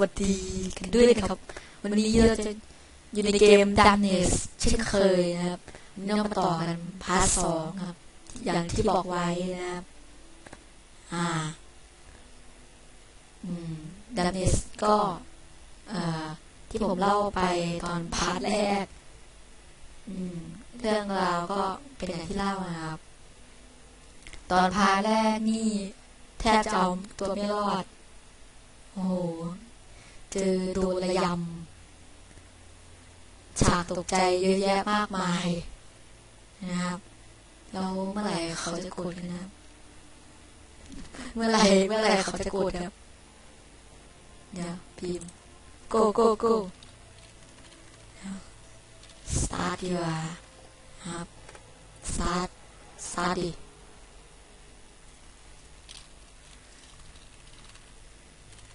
วัสดีกันด้วยนะครับ วันนี้เราจะอยู่ในเกม Darkness เช่นเคยนะครับนี่มาต่อกันพาร์ทสองครับ อย่างที่บอกไว้นะครับอ่าอืม Darkness ก็อ่าที่ผมเล่าไปตอนพาร์ทแรกเรื่องราวก็เป็นอย่างที่เล่านะครับ ตอนพาร์ทแรกนี่ แทบจะเอาตัวไม่รอด โอ้โห เจอโดนระยำฉากตกใจเยอะแยะมากมาย นะครับแล้วเมื่อไหร่เขาจะกดกันนะครับ เมื่อไหร่เมื่อไหร่เขาจะกดครับเดี๋ยวพิมพ์ go go go start ดีกว่าครับ start start ดิ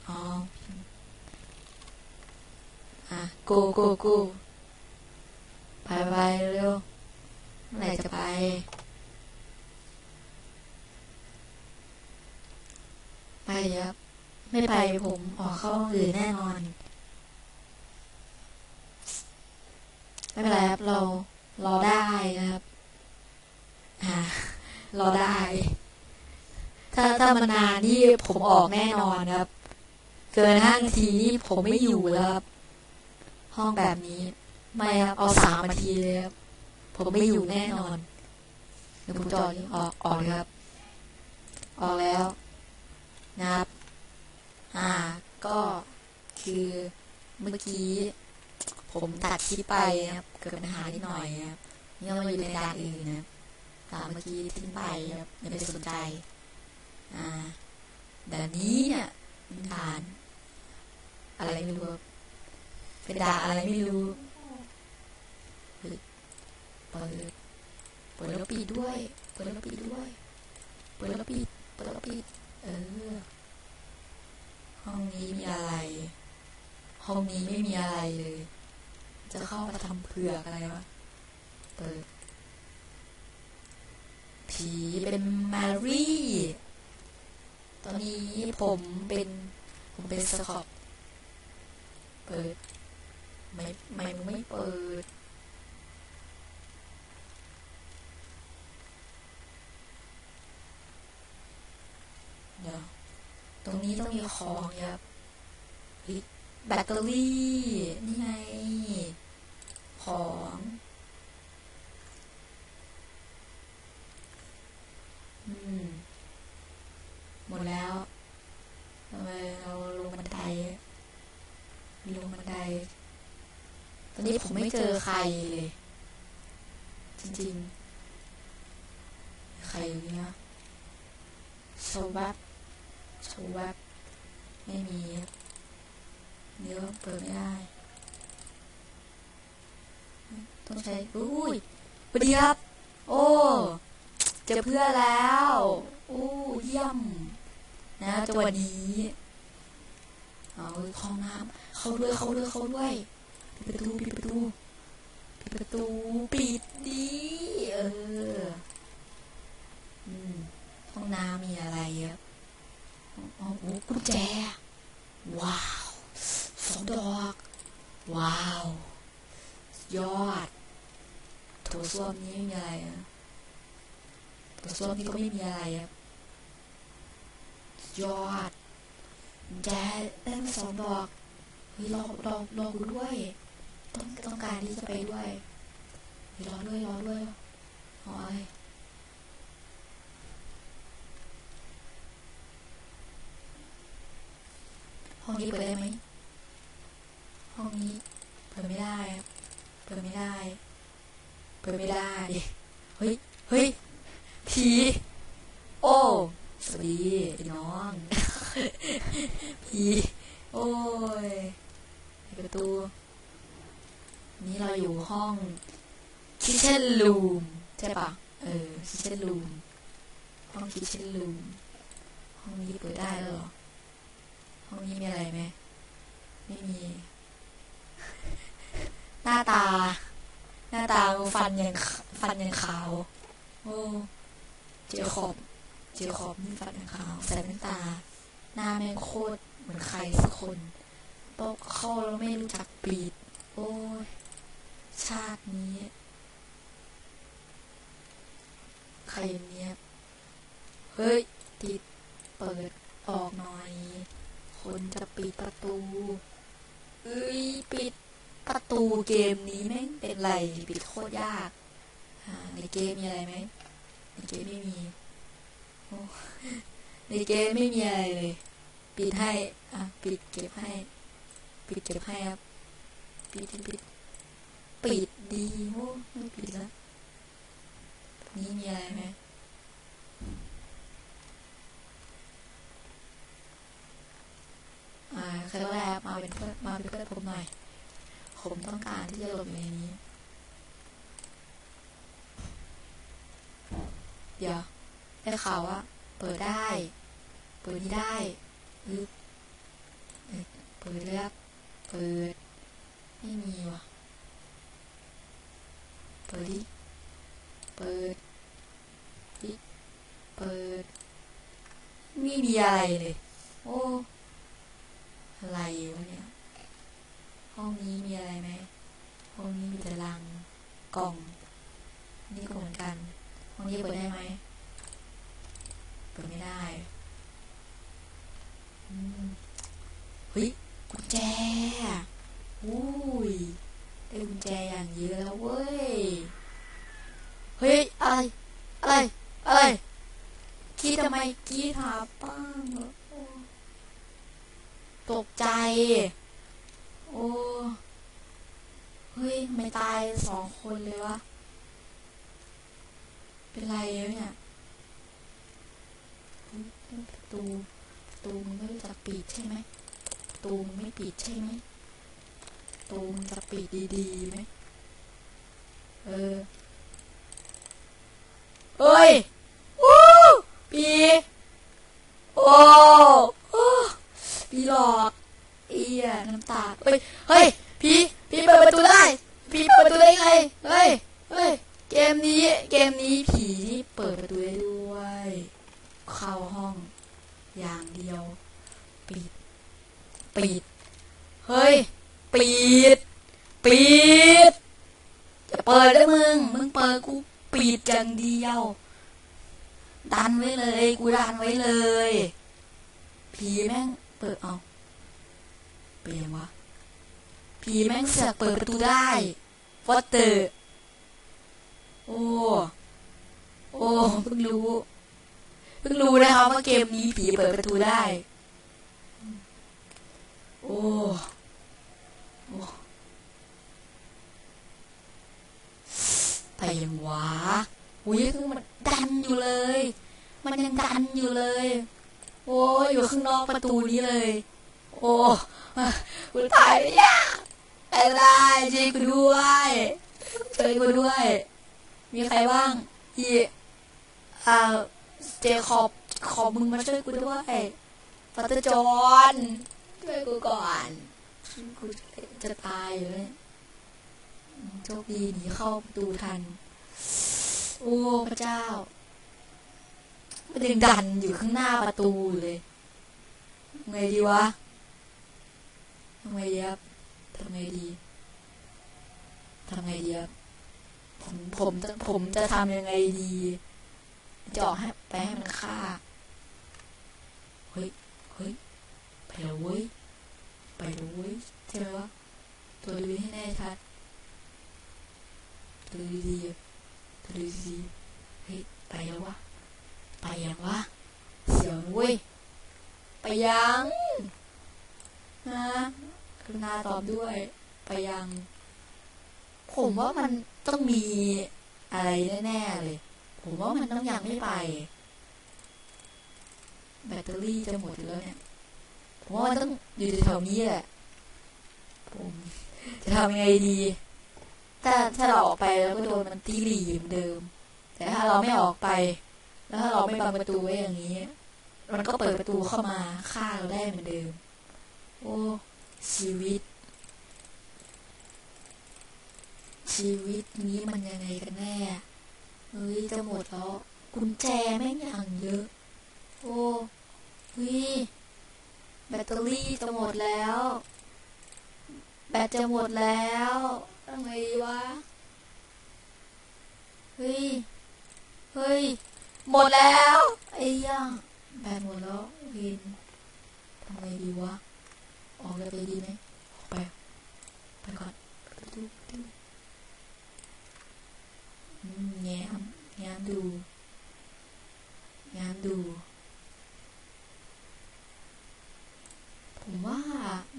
อ๋อ อะ go go go ไปไปเร็วเมื่อไหร่จะไป ไปครับ ไม่ไปผมออกเข้าห้องอื่นแน่นอน ไม่เป็นไรครับ เรารอได้นะครับ อ่ารอได้ ถ้าถ้ามันนานนี่ผมออกแน่นอนครับ เกินห้านาทีนี่ผมไม่อยู่แล้วครับ ห้องแบบนี้ ไม่ครับเอาสามนาทีเลยครับ ผมไม่อยู่แน่นอนเดี๋ยวผมจอดออกออกเลยครับ ออกแล้วนะครับ อ่า ก็คือเมื่อกี้ ผมตัดคลิปไปนะครับเกิดปัญหานิดหน่อยนะครับนี่เราอยู่ในด่านอื่นนะตามเมื่อกี้ทิ้งไปครับอย่าไปสนใจ อ่าด่านนี้เนี่ยเป็นด่าน อะไรไม่รู้ครับ เป็นด่าอะไรไม่รู้เปิดเปิดแล้วปิดด้วยเปิดแล้วปิดด้วยเปิดแล้วปิดเปิดแล้วปิดเออ ห้องนี้มีอะไร ห้องนี้ไม่มีอะไรเลย จะเข้ามาทำเผือกอะไรวะเปิดผีเป็นมารีตอนนี้ผมเป็น ผมเป็นสคอปเปิด ไม่ไม่มึงไม่เปิด เดี๋ยว ตรงนี้ต้องมีของครับแบตเตอรี่ นี่ไง ของ อืม หมดแล้วทำไมเราลงบันไดลงบันได ตอนนี้ผม ไม่เจอใครเลย จริงๆ ใครอยู่เนี่ยโชว์แวบโชว์แวบไม่มีเดี๋ยวเปิดไม่ได้ ต้องใช้อุ้ยสวัสดีครับ โอ้เจอเพื่อแล้วโอ้เยี่ยม นะจังหวะนี้ เอาห้องน้ำเข้าด้วยเข้าด้วยเข้าด้วย ปิดประตูปิดประตูปิดประตูปิดดิเออห้องน้ำมีอะไรครับอ๋อโอ้กุญแจ ว้าวสองดอก ว้าว ยอดโถส้วมนี้ไม่มีอะไรนะโถส้วมนี้ก็ไม่มีอะไรครับยอดแจได้มาสองดอกเฮ้ยรอรอรองกูด้วย ต้องการที่จะไปด้วยเฮ้ยรอด้วยรอด้วยโอ้ยห้องนี้เปิดได้ไหมห้องนี้เปิดไม่ได้เปิดไม่ได้ เปิดไม่ได้ เฮ้ย เฮ้ย ผี โอ้ สวัสดีน้องพีโอ้ยปิดประตู นี่เราอยู่ห้องคิเช n น o ูมใช่ปะเออคิเช n น o ูมห้องคิเช n น o ูมห้องนี้เปิดได้แล้วหรอ ห้องนี้มีอะไรไหมไม่มี หน้าตา หน้าตาฟันยังฟันยังขาว โอ้ เจอขอบ เจอขอบนี่ฟันยังขาวใส่แว่นตา หน้าแม่งโคตรเหมือนใครสักคนเพราะเข้าแล้วไม่รู้จักปิดโอ้ย ชาตินี้ ใครเนี่ยเฮ้ย ติดเปิดออกหน่อย คนจะปิดประตูเอ้ย ปิดประตูเกมนี้แม่งเป็นไร ปิดโคตรยาก ในเกมมีอะไรไหมในเกมไม่มี ในเกมไม่มีอะไรเลย ปิดให้ อะ ปิดเก็บให้ ปิดเก็บให้ครับ ปิดปิด ปิดดีโอ้ไม่ปิดแล้วนี้มีอะไรไหมอ่าใครก็ได้มาเป็นเพื่อนมาเป็นเพื่อนผมหน่อย ผมต้องการที่จะหลบในนี้ เดี๋ยวได้ข่าวว่าเปิดได้ เปิดนี้ได้เปิดแล้วเปิด ไม่มีว่ะ เปิดดิเปิดดิเปิด ไม่มีอะไรเลย โอ้ อะไรวะเนี่ย ห้องนี้มีอะไรไหม ห้องนี้มีแต่ลังกล่อง นี่ก็เหมือนกัน ห้องนี้เปิดได้ไหม เปิดไม่ได้อืมเฮ้ยกุญแจอุ้ย ได้กุญแจอย่างเยอะแล้วเว้ย เฮ้ย อะไร อะไร อะไรคิดทำไมกรีดหาป้างเหรอโอ้ตกใจ โอ้ เฮ้ย ไม่ตายสองคนเลยวะ เป็นไรวะเนี่ยเฮ้ยประตูประตูมึงไม่รู้จักปิดใช่ไหมประตูมึงไม่ปิดใช่ไหมประ ตูมึงจะปิดดีๆไหมเออเฮ้ยวู้ปีโอ้โอ้ปีหลอกเอียน้ำตาเฮ้ยเฮ้ยพีพีเปิดประตูได้พีเปิดประตูได้ไงเฮ้ยเฮ้ยเกมนี้เกมนี้ผีนี่เปิดประตูได้ด้วย เข้าห้อง อย่างเดียว ปิดปิดเฮ้ย ปิดปิดจะเปิดได้มึง มึงเปิดกูปิดอย่างเดียว ดันไว้เลย กูดันไว้เลย ผีแม่งเปิดเอาเปลี่ยนวะผีแม่งเสือกเปิดประตูได้ฟอสเตอร์โอ้โอ้เพิ่งรู้เพิ่งรู้นะครับว่าเกมนี้ผีเปิดประตูได้ โอ้ ไปยังวะอุ้ยคือมันดันอยู่เลย มันยังดันอยู่เลย โอ้ยอยู่ข้างนอกประตูนี้เลย โอ้กูตายไม่ยากอะไรช่วยกูด้วยช่วยกูด้วย มีใครบ้างอีอ่าเจคอบขอมึงมาช่วยกูด้วยฟัตเตอร์จอนช่วยกูก่อน กูจะตายอยู่เลย โชคดีหนีเข้าประตูทัน โอ้พระเจ้ามันยังดันอยู่ข้างหน้าประตูเลยทำไงดีวะทำไงดีครับทำไงดีทำไงดีครับผมผมจะผมจะทำยังไงดีจะออกให้ไปให้มันฆ่าเฮ้ยเฮ้ยไปแล้วเว้ยไปแล้วเว้ยใช่ไหมวะตัวดูให้แน่ชัด ดูดีๆดูดีเฮ้ยไปแล้ววะ ไปยังวะ เสียงเว้ย ไปยังนะกรุณาตอบด้วย ไปยัง ผมว่ามันต้องมีอะไรแน่ๆเลย ผมว่ามันต้องยังไม่ไป แบตเตอรี่จะหมดแล้วเนี่ย ผมว่ามันต้องอยู่แถวนี้แหละ ผมจะทำยังไงดี ถ้าถ้าเราออกไปแล้วก็โดนมันตีหลีเหมือนเดิม แต่ถ้าเราไม่ออกไป แล้วถ้าเราไม่บังประตูไว้อย่างนี้ มันก็เปิดประตูเข้ามาฆ่าเราได้เหมือนเดิม โอ้ ชีวิต ชีวิตนี้มันยังไงกันแน่เฮ้ยจะหมดแล้วกุญแจแม่งอย่างเยอะ โอ้เฮ้ยแบตเตอรี่จะหมดแล้ว แบตจะหมดแล้ว ทำไงดีวะ เฮ้ย เฮ้ย หมดแล้ว ไอ้ย่างแบตหมดแล้ววินทำไงดีวะ ออกเลยไปดีไหมออกไป ไปก่อนแง้มแง้มดูแง้มดู ผมว่า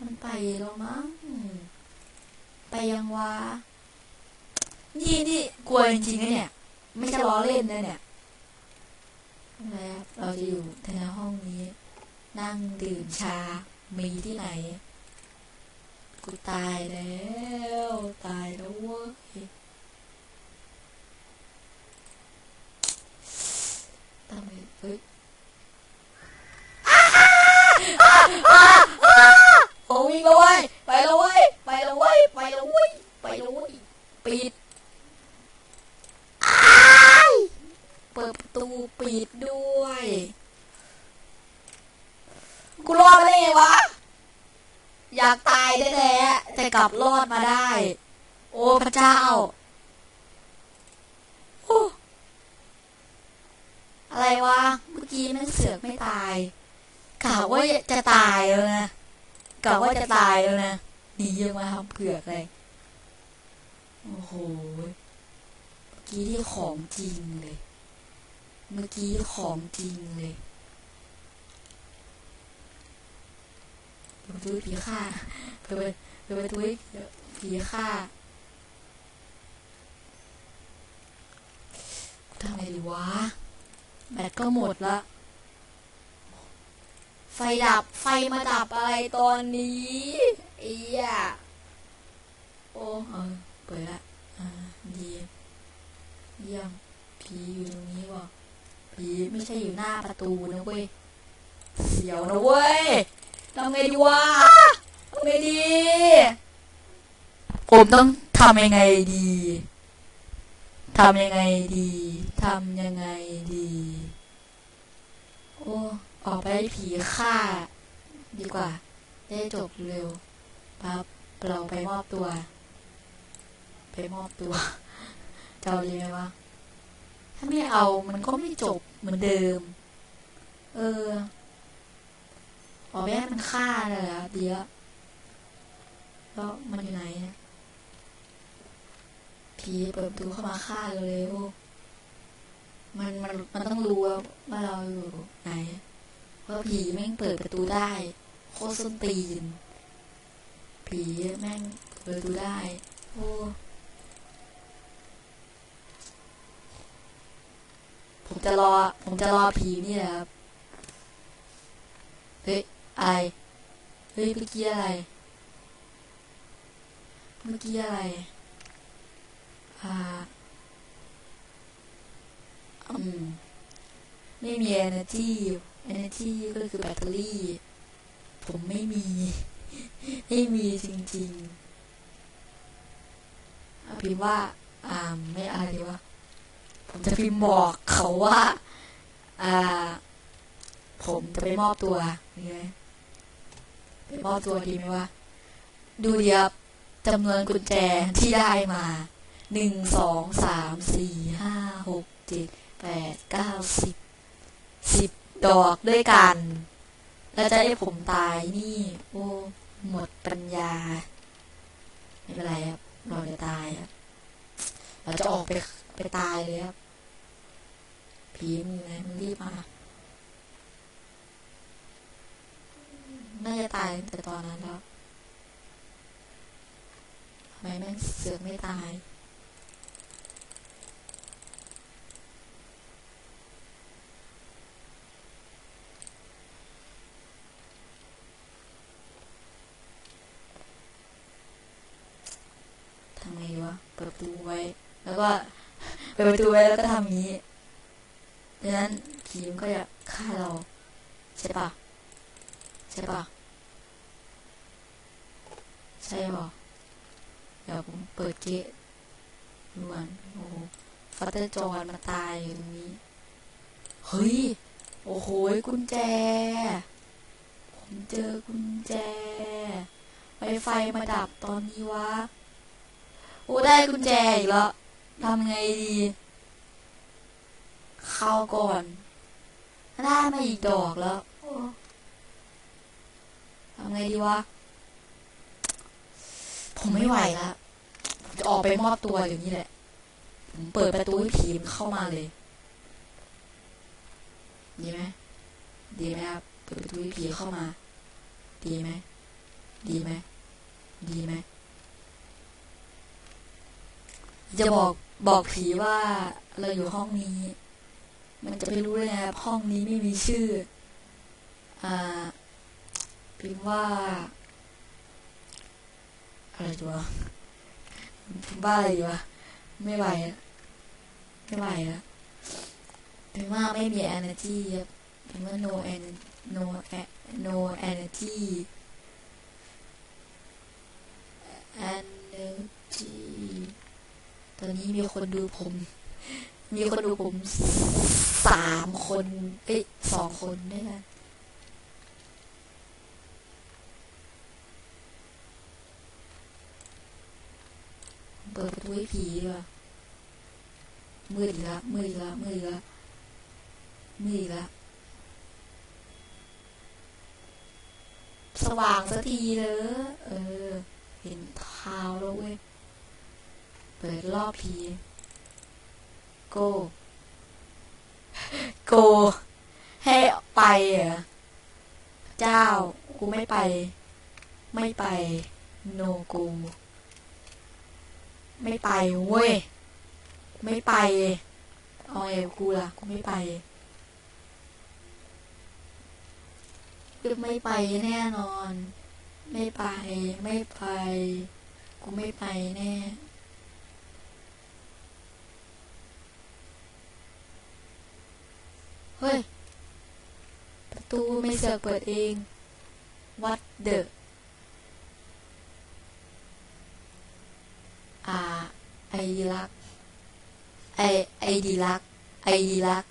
มันไปแล้วมั้ง ไปยังวะนี่นี่กลัวจริงๆนะเนี่ย ไม่ใช่ล้อเล่นนะเนี่ยแล้วเราจะอยู่ในห้องนี้ นั่งดื่มชา มีที่ไหน กูตายแล้ว ตายแล้วเว้ย ทำไมเฮ้ย โอ้วิ่งแล้วเว้ยไปแล้วเว้ยไปแล้วเว้ยไปแล้วเว้ยไปแล้วเว้ยปิดเปิดประตูปิดด้วยกูรอดมาได้ไงวะ อยากตายแท้ๆแต่กลับรอดมาได้ โอ้พระเจ้าโอ้อะไรวะ เมื่อกี้แม่งเสือกไม่ตายกะว่าจะตายแล้วนะ กะว่าจะตายแล้วนะหนียังมาทำเผือกเลยโอ้โหเมื่อกี้ที่ของจริงเลย เมื่อกี้ของจริงเลยเปิดประตูผีฆ่าเปิดเปิดประตูผีฆ่าทำไงดีวะแบตก็หมดละ ไฟดับไฟมาดับอะไรตอนนี้อ้ยะโอ้เออเปิดละอ่าดีเยี่ยมผีอยู่ตรงนี้วะผีไม่ใช่อยู่หน้าประตูนะเว้ยเสียวนะเว้ยทำไงดีวะทำไงดีผมต้องทำยังไงดีทำยังไงดีทำยังไงดีโอ้ ออกไปผีฆ่า ดีกว่า ได้จบเร็วปั๊บเราไปมอบตัว ไปมอบตัวเจะเอาดีไหมวะถ้าไม่เอามันก็ไม่จบเหมือนเดิม เออออกไปให้มันฆ่าเลยอะเดี๋ยวแล้วมันอยู่ไหนผีเปิดประตูเข้ามาฆ่าเร็วๆมันมันมันต้องรู้ว่าเราอยู่ไหน เพราะผีแม่งเปิดประตูได้ โคตรส้นตีน ผีแม่งเปิดประตูได้ โอ้ผมจะรอ ผมจะรอผีนี่แหละครับ เฮ้ยไรเฮ้ยเมื่อกี้อะไร เมื่อกี้อะไร อ่า อืม ไม่มี energy energy ก็คือแบตเตอรี่ ผมไม่มี ไม่มีจริงๆอาพิมพ์ว่า อ่าไม่อะไรดีวะผมจะพิมพ์บอกเขาว่า อ่า ผมจะไปมอบตัวนี่ไงไปมอบตัวดีไหมวะดูเดียบจำนวนกุญแจที่ได้มาหนึ่งสองสามสี่ห้าหกเจ็ดแปดเก้าสิบสิบ ดอกด้วยกัน แล้วจะให้ผมตายนี่ โอ้ หมดปัญญา ไม่เป็นไรครับเราจะตายครับเราจะออกไปไปตายเลยครับผีมึงไงมึงรีบมาน่าจะตายแต่ตอนนั้นแล้วทำไมแม่งเสือกไม่ตาย ทำไงดีวะ เปิดประตูไว้ แล้วก็ เปิดประตูไว้แล้วก็ทำอย่านี้ดังนั้นผีมันก็จะฆ่าเราใช่ปะใช่ปะใช่ปะเดี๋ยวผมเปิดเกะดูก่อนโอ้โหฟัตเตอร์จอนมาตายอยู่ตรงนี้เฮ้ยโอ้โหกุญแจ ผมเจอกุญแจไฟไฟมาดับตอนนี้วะโอ้ได้กุญแจอีกแล้ว ทำไงดีเข้าก่อนได้มาอีกดอกแล้วทำไงดีวะ ผมไม่ไหวแล้วจะออกไปมอบตัวอย่างนี้แหละ ผมเปิดประตูให้ผีมันเข้ามาเลย ดีไหม ดีไหมครับ เปิดประตูให้ผีเข้ามา ดีไหม ดีไหม ดีไหม จะบอกบอกผีว่าเราอยู่ห้องนี้ มันจะไม่รู้เลยนะห้องนี้ไม่มีชื่อ อ่าพิมพ์ว่าอะไรดีวะพิมพ์ว่าอะไรดีวะไม่ไหวอะไม่ไหวอะพิมพ์ว่าไม่มี energy ครับพิมพ์ว่า no en no e- no energy energy ตอนนี้มีคนดูผม มีคนดูผมสามคน เอ้ยสองคนด้วยกันเปิดประตูให้ผีดีกว่ามืดอีกแล้วมืดอีกแล้วมืดอีกแล้วมืดอีกแล้วสว่างสักทีเลยเออ เห็นเท้าแล้วเว้ย เปิดรอบผีโก โก ให้ไปเหรอเจ้า กูไม่ไป ไม่ไป โนกู ไม่ไปเว้ย ไม่ไปเอาไงกูล่ะ กูไม่ไปกูไม่ไปแน่นอน ไม่ไป ไม่ไป กูไม่ไปแน่ เฮ้ย ประตูไม่เสือกเปิดเอง วัดเดอะอ่าไอดีลัก ไอไอดีลัก ไอดีลัก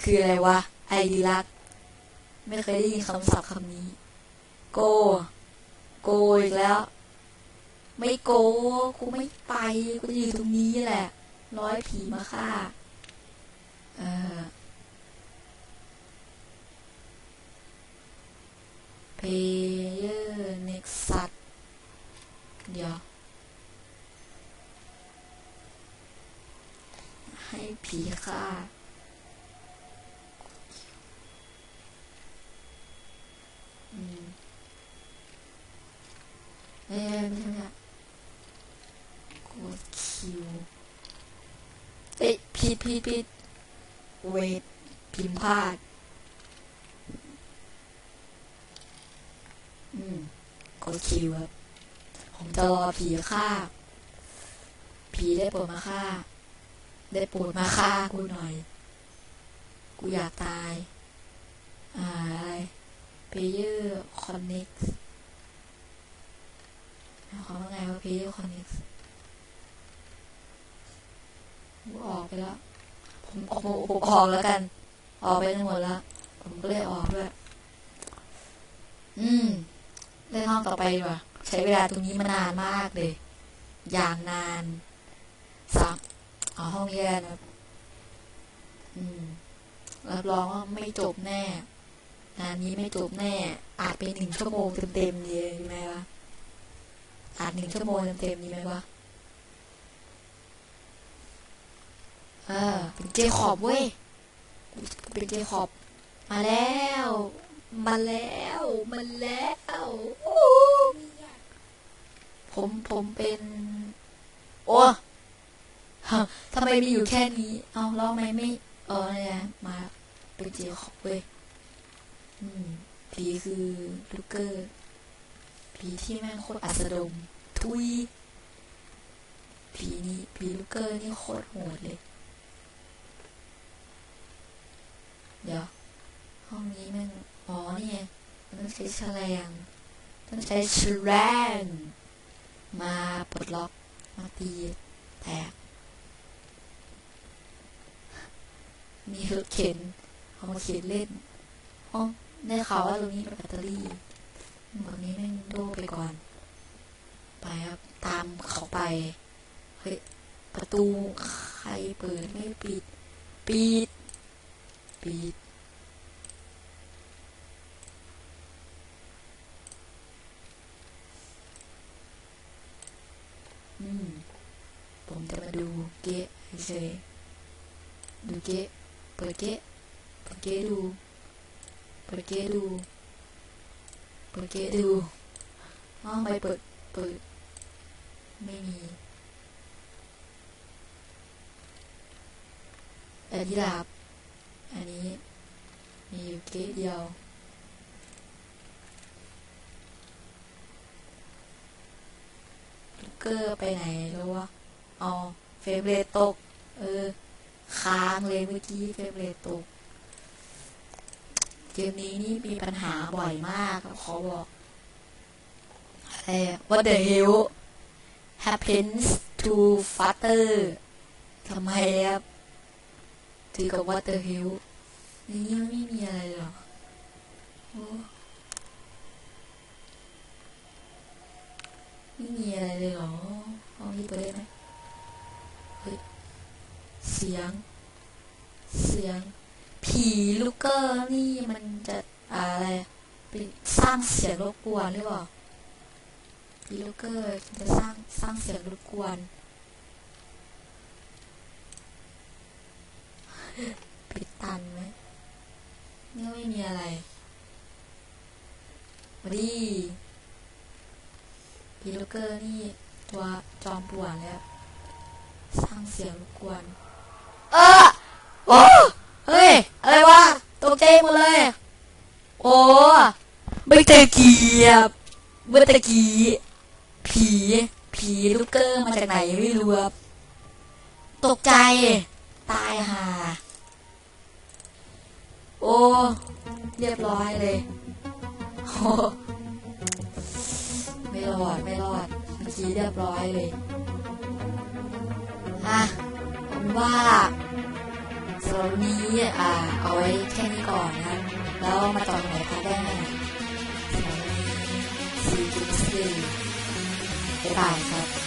คืออะไรวะ ไอดีลัก ไม่เคยได้ยินคำศัพท์คำนี้ โก โกอีกแล้ว ไม่โก กูไม่ไป กูจะอยู่ตรงนี้แหละ ร้อยผีมาฆ่า เออ Player Nexus เดี๋ยว ให้ผีฆ่าอืมเอ้ยไม่ใช่ไม่ใช่กดคิวเอ้ยผิดผิดผิดเวทพิมพ์พลาด อืม กดคิวครับผมจะรอผีฆ่า ผีได้โปรดมาฆ่า ได้โปรดมาฆ่ากูหน่อย กูอยากตาย อ่าอะไร player connect หมายความว่าไงว่า player connect กูออกไปแล้ว ผมออกผมออกแล้วกัน ออกไปทั้งหมดแล้ว ผมก็เลยออกด้วย อืม เล่นห้องต่อไปดีกว่าใช้เวลาตรงนี้มานานมากเลย อย่างนานสามเอาห้องแย่นะรับอืมรับรองว่าไม่จบแน่งานนี้ไม่จบแน่ อาจเป็นหนึ่งชั่วโมงเต็มๆดีไหมวะอาจหนึ่งชั่วโมงเต็มๆดีไหมวะเออเป็นเจคอบเว้ยเป็นเจคอบ มาแล้ว มาแล้ว มาแล้วผมผมเป็น โอ้ทำไมมีอยู่แค่นี้ เอาแล้วไมไม่ เออเนี่ยมาเป็นเจคอบเว้ยผีคือลูกเกอร์ผีที่แม่งโคตรอัสดมทุยผีนี้ผีลูกเกอร์นี่โคตรโหดเลย เดี๋ยว ห้องนี้แม่ง อ๋อนี่ต้องใช้แฉลงต้องใช้แฉลงมาปลดล็อกมาตีแตก มีรถเข็นเอามาเข็นเล่นห้องได้ข่าวว่าตรงนี้เป็นแบตเตอรี่ตรงนี้แม่งโดไปก่อน ไปครับ ตามเขาไป เฮ้ย ประตูใครเปิดไม่ปิด ปิด ปิด อืม ผม จะมาดูเก๊ะเฉยดูเก๊ะเปิดเก๊ะเปิดเก๊ะดูเปิดเก๊ะดูเปิดเก๊ะดูอ้าวไม่เปิดเปิดไม่มีอันนี้ลาบอันนี้มีอยู่เก๊ะเดียวลูกเกอร์ไปไหนแล้ววะ อ๋อเฟรมเรทตก เออ ค้างเลยเมื่อกี้เฟรมเรทตก เกมนี้นี่มีปัญหาบ่อยมากครับขอบอกอะไรอะ What the hell happens to father ทำไมครับถือกับ What the hell นนี้มันไม่มีอะไรหรอโอ้ไม่มีอะไรเลยหรอห้องนี้เปิดได้ไหม สียง เสียง ผีลูกเกอร์นี่มันจะอะไรเป็นสร้างเสียงรบกวนหรือเปล่าผีลูกเกอร์จะสร้างสร้างเสียงรบกวนปิดตันไหมเนี่ยไม่มีอะไรมาดีผีลูกเกอร์นี่ตัวจอมปวนแล้ว สร้างเสียงรบกวน เออโอ้เฮ้ย อะไรวะตกใจหมดเลย โอ้ไม่ตะเกียบเมื่อตะกี้ ผี ผีลูกเกอร์มาจากไหนไม่รู้ครับตกใจ ตายห่าโอ้ เรียบร้อยเลยโอ้ไม่รอด ไม่รอดเมื่อกี้เรียบร้อยเลย อะ ผมว่าโซนนี้อ่าเอาไว้แค่นี้ก่อนนะ แล้วมาต่อกันใหม่ครับได้ไหมโซนนี้4.4บ๊ายบายครับ